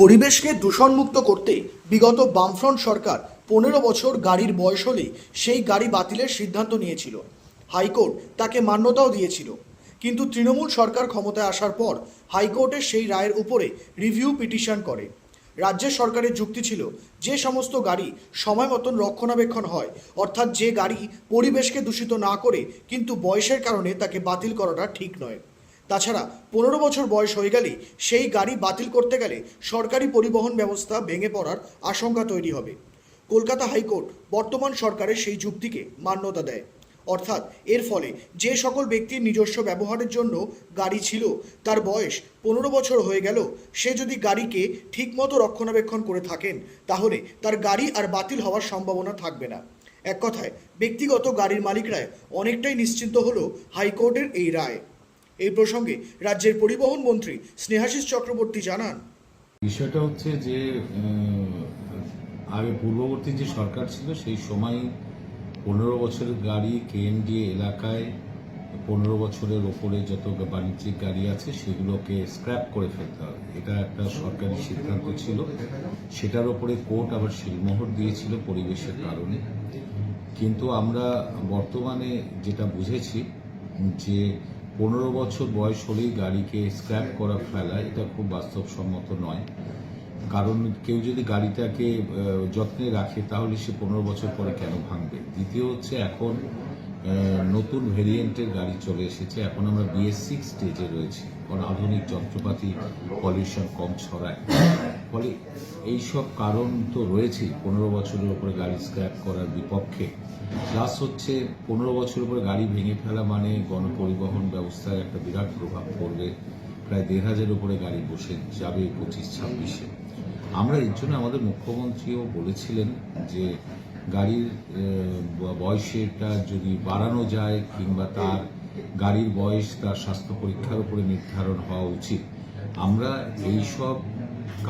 পরিবেশকে দূষণমুক্ত করতে বিগত বামফ্রন্ট সরকার পনেরো বছর গাড়ির বয়স হলেই সেই গাড়ি বাতিলের সিদ্ধান্ত নিয়েছিল। হাইকোর্ট তাকে মান্যতাও দিয়েছিল। কিন্তু তৃণমূল সরকার ক্ষমতায় আসার পর হাইকোর্টের সেই রায়ের উপরে রিভিউ পিটিশন করে। রাজ্যের সরকারের যুক্তি ছিল, যে সমস্ত গাড়ি সময় মতন রক্ষণাবেক্ষণ হয়, অর্থাৎ যে গাড়ি পরিবেশকে দূষিত না করে, কিন্তু বয়সের কারণে তাকে বাতিল করাটা ঠিক নয়। তাছাড়া পনেরো বছর বয়স হয়ে গেলে সেই গাড়ি বাতিল করতে গেলে সরকারি পরিবহন ব্যবস্থা ভেঙে পড়ার আশঙ্কা তৈরি হবে। কলকাতা হাইকোর্ট বর্তমান সরকারের সেই যুক্তিকে মান্যতা দেয়। অর্থাৎ এর ফলে যে সকল ব্যক্তির নিজস্ব ব্যবহারের জন্য গাড়ি ছিল, তার বয়স পনেরো বছর হয়ে গেল, সে যদি গাড়িকে ঠিকমতো রক্ষণাবেক্ষণ করে থাকেন, তাহলে তার গাড়ি আর বাতিল হওয়ার সম্ভাবনা থাকবে না। এক কথায়, ব্যক্তিগত গাড়ির মালিকরা অনেকটাই নিশ্চিন্ত হলো হাইকোর্টের এই রায়। এই প্রসঙ্গে রাজ্যের পরিবহন মন্ত্রী স্নেহাশিস চক্রবর্তী জানান। বিষয়টা হচ্ছে যে আগে পূর্ববর্তী যে সরকার ছিল, সেই সময় পনেরো বছরের গাড়ি কেএনডিএ এলাকায় পনেরো বছরের ওপরে যত বাণিজ্যিক গাড়ি আছে, সেগুলোকে স্ক্র্যাপ করে ফেলতে হবে। এটা একটা সরকারি সিদ্ধান্ত ছিল। সেটার ওপরে কোর্ট আবার শিলমোহর দিয়েছিল পরিবেশের কারণে। কিন্তু আমরা বর্তমানে যেটা বুঝেছি, যে পনেরো বছর বয়স হলেই গাড়িকে স্ক্র্যাপ করা ফেলা, এটা খুব বাস্তবসম্মত নয়। কারণ কেউ যদি গাড়িটাকে যত্নে রাখে, তাহলে সে পনেরো বছর পরে কেন ভাঙবে? দ্বিতীয় হচ্ছে এখন নতুন ভেরিয়েন্টের গাড়ি চলে এসেছে। এখন আমরা বিএস সিক্স স্টেজে রয়েছি। কারণ আধুনিক যন্ত্রপাতি পলিউশন কম ছড়ায়। ফলে এইসব কারণ তো রয়েছেই। পনেরো বছরের উপরে গাড়ি স্ক্র্যাপ করার বিপক্ষে। প্লাস হচ্ছে, পনেরো বছরের উপরে গাড়ি ভেঙে ফেলা মানে গণপরিবহন ব্যবস্থায় একটা বিরাট প্রভাব পড়বে। প্রায় দেড় হাজার উপরে গাড়ি বসে যাবে পঁচিশ ছাব্বিশে। আমরা এর জন্য আমাদের মুখ্যমন্ত্রীও বলেছিলেন যে গাড়ির বয়সেটা যদি বাড়ানো যায় কিংবা তার গাড়ির বয়স, তার স্বাস্থ্য পরীক্ষার উপরে নির্ধারণ হওয়া উচিত। আমরা এই সব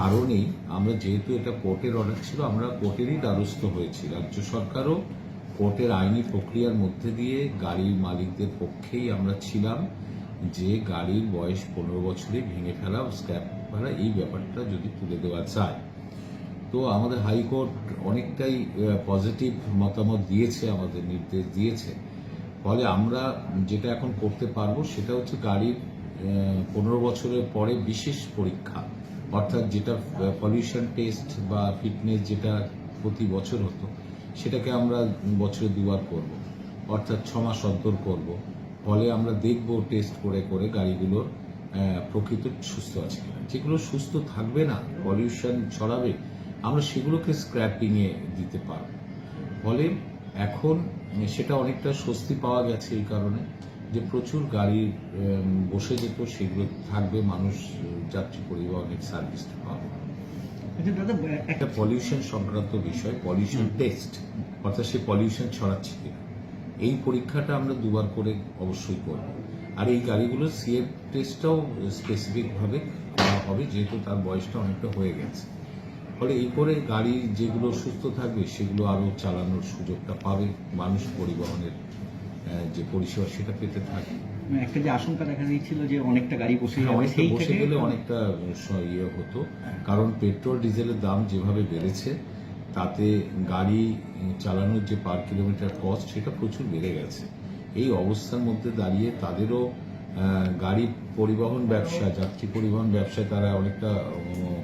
কারণেই, আমরা যেহেতু এটা কোর্টের অর্ডার ছিল, আমরা কোর্টেরই দ্বারস্থ হয়েছি। রাজ্য সরকারও কোর্টের আইনি প্রক্রিয়ার মধ্যে দিয়ে গাড়ির মালিকদের পক্ষেই আমরা ছিলাম যে গাড়ির বয়স পনেরো বছরে ভেঙে ফেলা, স্ক্র্যাপ ফেলা এই ব্যাপারটা যদি তুলে দেওয়া যায়। তো আমাদের হাইকোর্ট অনেকটাই পজিটিভ মতামত দিয়েছে, আমাদের নির্দেশ দিয়েছে। ফলে আমরা যেটা এখন করতে পারব সেটা হচ্ছে গাড়ির পনেরো বছরের পরে বিশেষ পরীক্ষা। অর্থাৎ যেটা পলিউশন টেস্ট বা ফিটনেস যেটা প্রতি বছর হতো, সেটাকে আমরা বছরে দুবার করব। অর্থাৎ ছ মাস অন্তর করব। ফলে আমরা দেখব টেস্ট করে করে গাড়িগুলোর প্রকৃত সুস্থ আছে কিনা। যেগুলো সুস্থ থাকবে না পলিউশন ছড়াবে আমরা সেগুলোকে স্ক্র্যাপিংয়ে দিতে পারব। ফলে এখন সেটা অনেকটা স্বস্তি পাওয়া গেছে এই কারণে যে প্রচুর গাড়ি বসে যেত সেগুলো থাকবে মানুষ যাত্রী পরিবহনের সার্ভিসটা পাবে। আচ্ছা একটা একটা পলিউশন সংক্রান্ত বিষয় পলিউশন টেস্ট অর্থাৎ সে পলিউশন ছড়াচ্ছে কিনা। এই পরীক্ষাটা আমরা দুবার করে অবশ্যই করব। আর এই গাড়িগুলোর সিএফ টেস্টটাও স্পেসিফিকভাবে করা হবে যেহেতু তার বয়সটা অনেকটা হয়ে গেছে। ফলে এই করে গাড়ি যেগুলো সুস্থ থাকবে সেগুলো আরও চালানোর সুযোগটা পাবে মানুষ পরিবহনের যে পরিষেবা সেটা পেতে থাকবে একটা যে আশঙ্কা দেখা দিয়েছিল যে অনেকটা গাড়ি বসে যাবে অনেকটা সেই বসে গেলে অনেকটা ইয়ে হতো। কারণ পেট্রোল ডিজেলের দাম যেভাবে বেড়েছে তাতে গাড়ি চালানোর যে পার কিলোমিটার কস্ট সেটা প্রচুর বেড়ে গেছে। এই অবস্থার মধ্যে দাঁড়িয়ে তাদেরও গাড়ি পরিবহন ব্যবসা যাত্রী পরিবহন ব্যবসায় তারা অনেকটা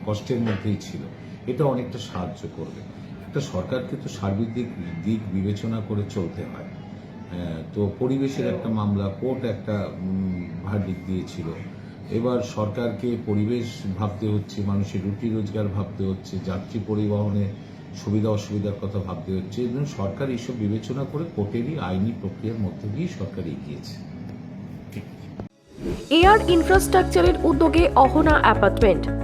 কষ্টের মধ্যেই ছিল। এটা অনেকটা সাহায্য করবে। একটা সরকারকে তো সার্বিক দিক দিক বিবেচনা করে চলতে হয়। তো পরিবেশের একটা মামলা, কোর্ট একটা ভার্ডিক দিয়েছিল। এবার সরকারকে পরিবেশ ভাবতে হচ্ছে, মানুষের রুটি রোজগার ভাবতে হচ্ছে, যাত্রী পরিবহনে সুবিধা অসুবিধার কথা ভাবতে হচ্ছে। এবং সরকার এইসব বিবেচনা করে কোর্টেরই আইনি প্রক্রিয়ার মধ্যে দিয়ে সরকার এগিয়েছে। এয়ার ইনফ্রাস্ট্রাকচারের উদ্যোগে অহনা অ্যাপার্টমেন্ট।